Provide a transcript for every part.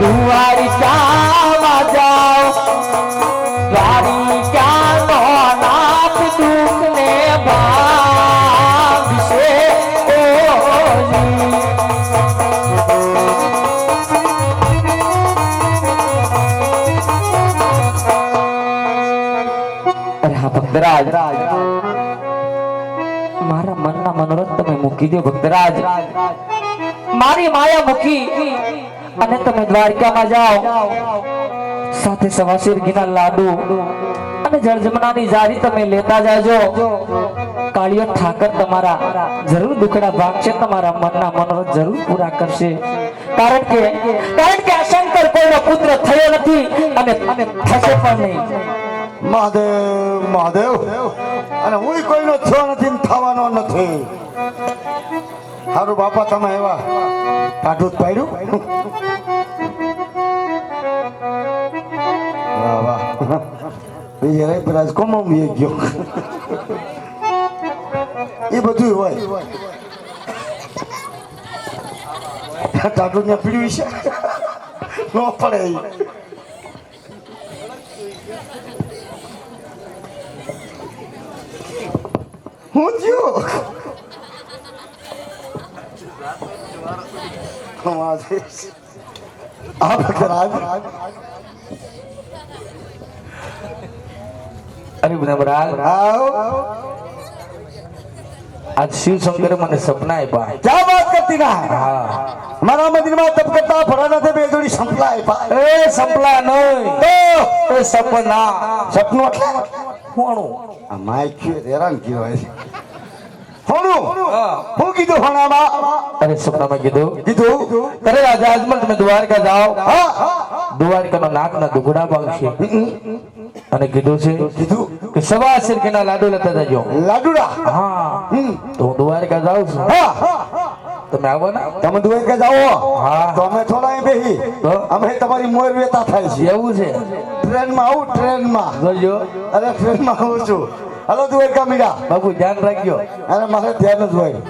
દ્વારિકામાં જાઓ. દ્વારિકાનો નાથ દુઃખને ભાગશે? ભક્તરાજ. મારા મનના મનોરથ તમે મૂકી દો ભક્તરાજ. મારી માયા મૂકી અને તમે દ્વારકામાં જાઓ. સાથે સવાશેર ઘીના લાડુ. અને જળજમણાની જારી તમે લેતા જાજો. કાળિયો ઠાકર તમારા જરૂર દુખડા ભાગશે તમારા મનના મનોરથ જરૂર પૂરા કરશે. કારણ કે કારણ કે આ શંકર કોઈનો પુત્ર થયો નથી અને અને થશે પણ નહીં. મહાદેવ મહાદેવ. અને હું કોઈનો થયો નથી થવાનો નથી. સારું બાપા, તમે એવા જ પાડ્યું? વાહ વાહ. બીજે પેલા કોમમ ગયો. એ બધું હોય. ટાટુ ને પીડ્યું છે? ન પડે. હું થયું? કમાલ છે. આ ભગરાજ અરે ભ્રમરાજ આવ આજ શિવ શંકરે મને સપના આપ્યા ક્યાં વાત કરતી ના હા મારા મંદિરમાં તપ કરતા ફરાના તે બે જોડી સંપલાય ભાઈ એ સપના નહીં તો એ સપના સપનું એટલે કોણું હા. કીધું હોણામાં અરે સપનામાં કીધું કીધું રાજા અજમલ તમે દ્વારકા જાઓ દ્વારકાનો નાકના દુગડા ભાગશે અને કીધું છે કીધું કે સવા સિરકીના લાડુ લેતા જજો લાડુડા હા. તો હું દ્વારકા જાઉં છું હા તમે આવો ને તમે દુબઈ જાઓ હા. તો અમે થોડા બેહી? અમે તમારી મોર વેતા થાય છે એવું છે ટ્રેનમાં આવું ટ્રેનમાં જોજો અરે ટ્રેનમાં આવું છું હલો તું કા મીરા બાબુ ધ્યાન રાખજો. અને મારે ધ્યાન જ હોય.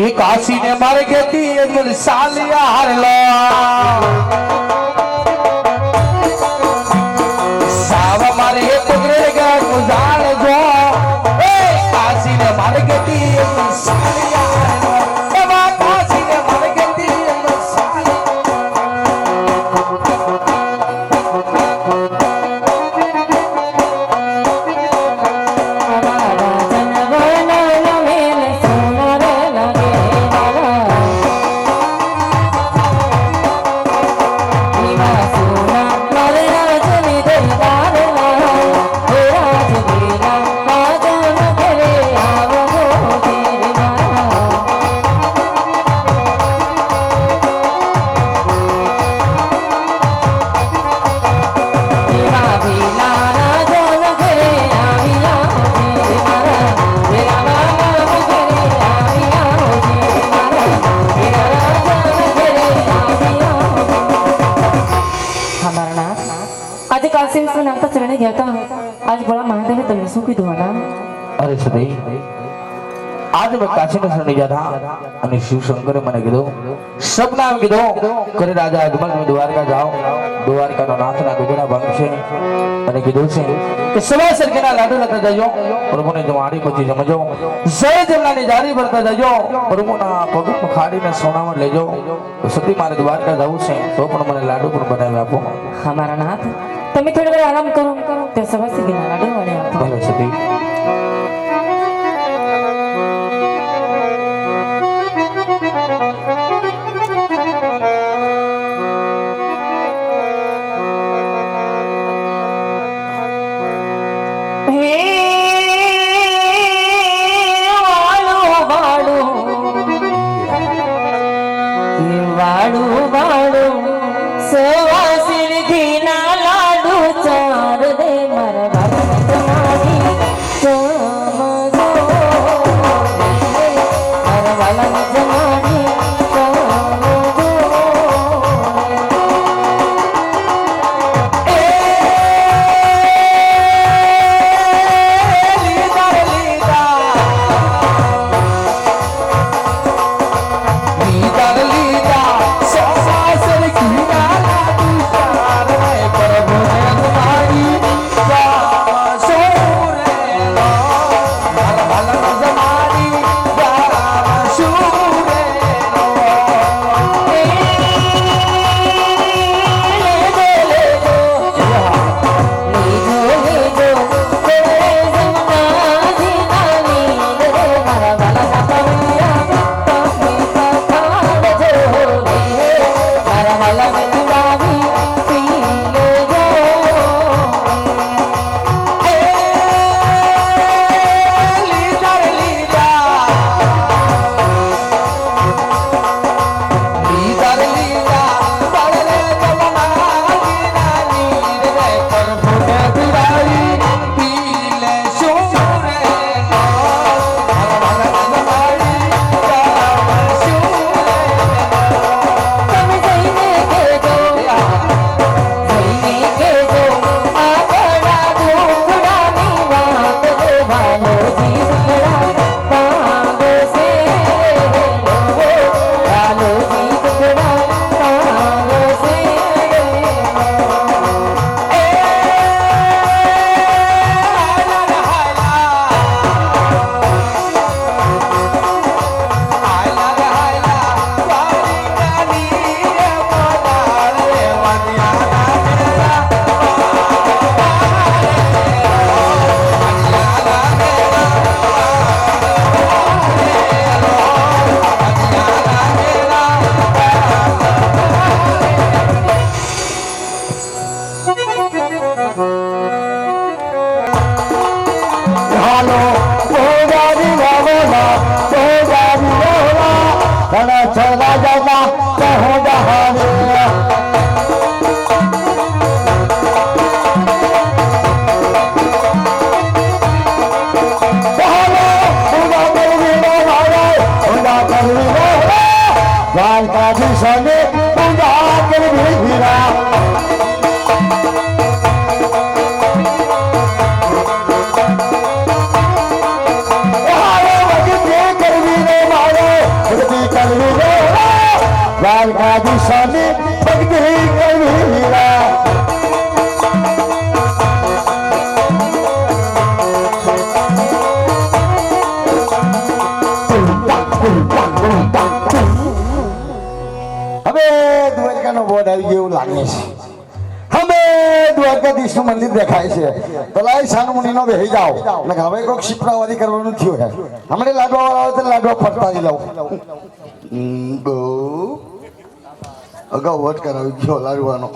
એ કાશી ને મારે કેતી એક સાલિયા હારલા. Yes. विश्वनाथ का चरण गया था आज बड़ा महादेव ने तुम्हें શું કીધું હના અરે સદઈ આજ મેં કાશી ને શરણે ગયા હતા અને શિવ શંકરે મને કીધું સપના એમ કીધું કરે રાજા અજમલ તમે દ્વારકા જાઓ દ્વારકાનો નાથના દુગડા ભાગશે અને કીધું છે કે સવા સરખેના લાડુ લેતા જજો પ્રભુને જમાડી પછી જમજો જય જમનાની જારી ભરતા જજો પ્રભુના પગ ખાડીને સોનામાં લેજો તો સતી મારે દ્વારકા જવું છે તો પણ મને લાડુ પણ બનાવી આપો हमारा नाथ તમે થોડી વાર આરામ કરો. ત્યાં સવાસી ના લાડુ વડે આપો ભલે લાગે છે હવે દ્વારકાધીશનું મંદિર દેખાય છે. તો લાઈ સાનુમુનિ નો બેહી જાઓ. એટલે હવે કોઈક શિપ્રાવાદી કરવાનું થયું છે હમણાં લાડવા વાળા આવે તો લાડવા ફટકારી લઉં. બહુ. અગાઉ વટ કરાવી ગયો લાડવાનો.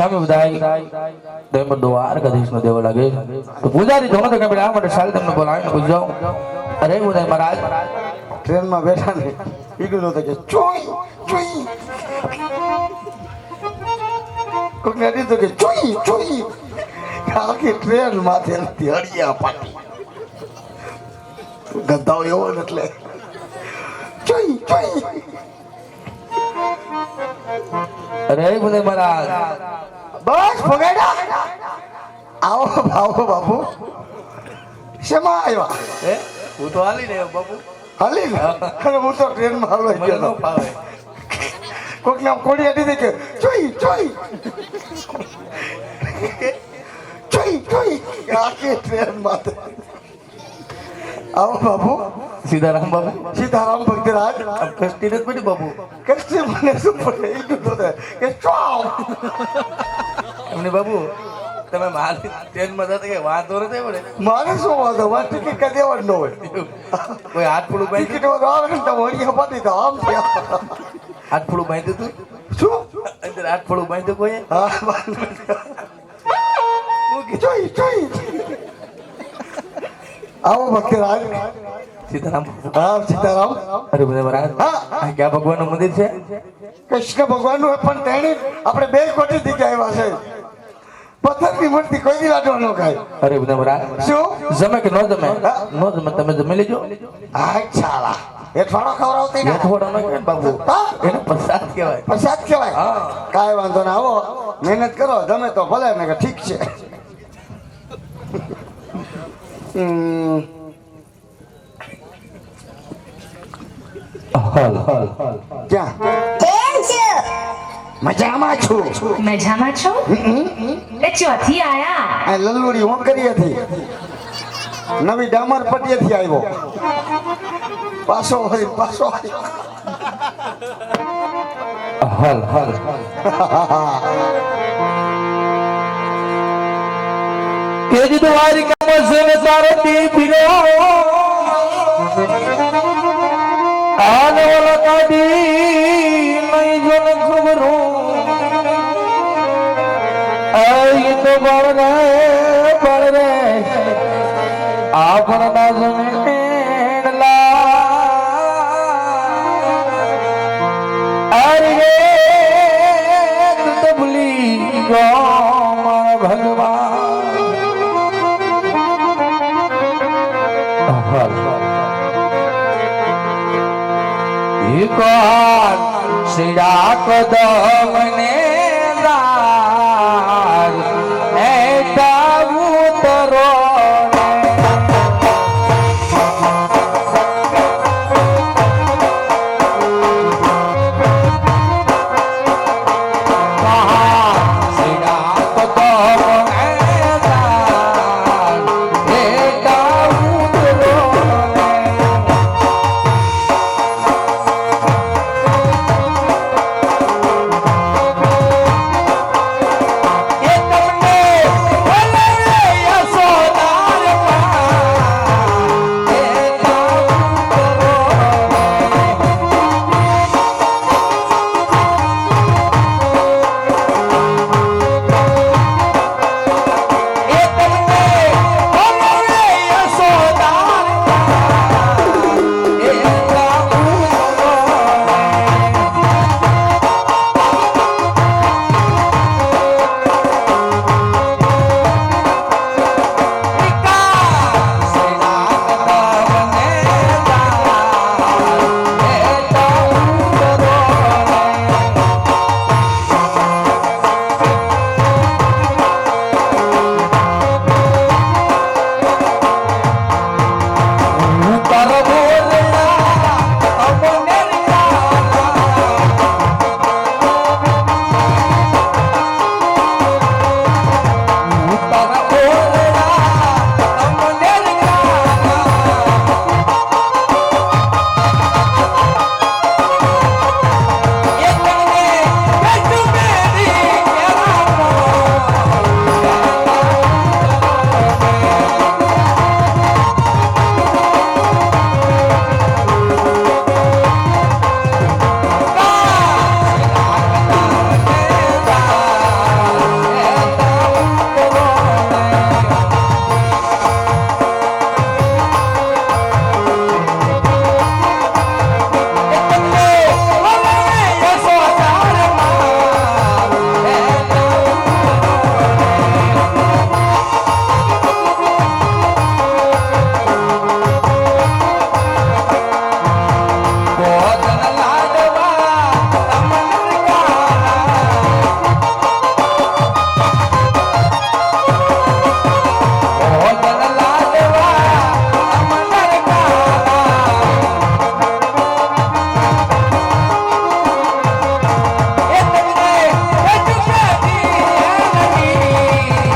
સામે બધાય તો પૂજારી માટે સારી તમને બોલાવીને પૂછજો અરે બધાય મહારાજ. ટ્રેનમાં બેઠા ને ચોઈ ચોઈ. કોક ને તો કે, ચોઈ ચોઈ. આખી ટ્રેન માથે નથી, હળિયા પાટી. એવો એટલે. ચોઈ ચોઈ. અરે બધાય મહારાજ. બસ ભગાડ્યા આવો આવો બાપુ. શેમાં આવ્યા? હે? હું તો હાલી રહ્યો બાપુ. હાલી અરે હું તો ટ્રેનમાં હાલો ન ફાવે. કોક નામ કોડી અડી દે કે ચોઈ ચોઈ. ચોઈ ચોઈ. આખી ટ્રેન માથે. આવો બાપુ. સીતારામ બાપુ? સીતારામ ભક્તિરાજ કષ્ટી નથી પડી બાબુ કષ્ટી મને શું પડે? એ કીધું તો કે ચાવ! એમને બાબુ તમે મારી ટ્રેનમાં જતા કે વાંધો નથી પડે મારે શું વાંધો? મારે ટિકિટ કઈ દેવા ન હોય. કોઈ હાથ ફૂડું બાઈ ટિકિટ વાળો આવે ને તમે વળીએ પાડી તો આમ હાથ ફૂડું બાંધ્યું તું? શું? અંદર હાથ ફૂડું બાંધ્યું કોઈ હા જોઈ જોઈ આવો. ભક્તરાજ સીતારામ હા સીતારામ. અરે બધા મહારાજ હા. ક્યાં ક્યાં ભગવાનનું મંદિર છે? કૃષ્ણ ભગવાનનું પણ તેણે આપણે બે કોટી થી આવ્યા છે. પથ્થરની મૂર્તિ કોઈ દી લાડો ન ખાય. અરે બધા મહારાજ શું? જમે કે ન જમે? ન જમે તમે જમી લેજો. હા ચાલા થોડો ખવડાવતી ને. થોડો ન કહેવાય બાબુ? એને પ્રસાદ કહેવાય. પ્રસાદ કહેવાય? હા. કાંઈ વાંધો ના આવો. મહેનત કરો ગમે તો ભલે ને કે ઠીક છે. હમ, હલ હલ ક્યાં મજામાં છું? મજામાં છો? એ ચોથી આયા. આ લલ્લુડી હું કરી હતી નવી ડામર પટ્ટીએથી આવ્યો. પાછો હોય પાછો. હલ હલ. કેજી દ્વારિકામાં છે સારથી પીરો આને ઓલા કાઢી નહીં જો ને ખબરો. આઈ તો બળ રે બળ એક શ્રી લા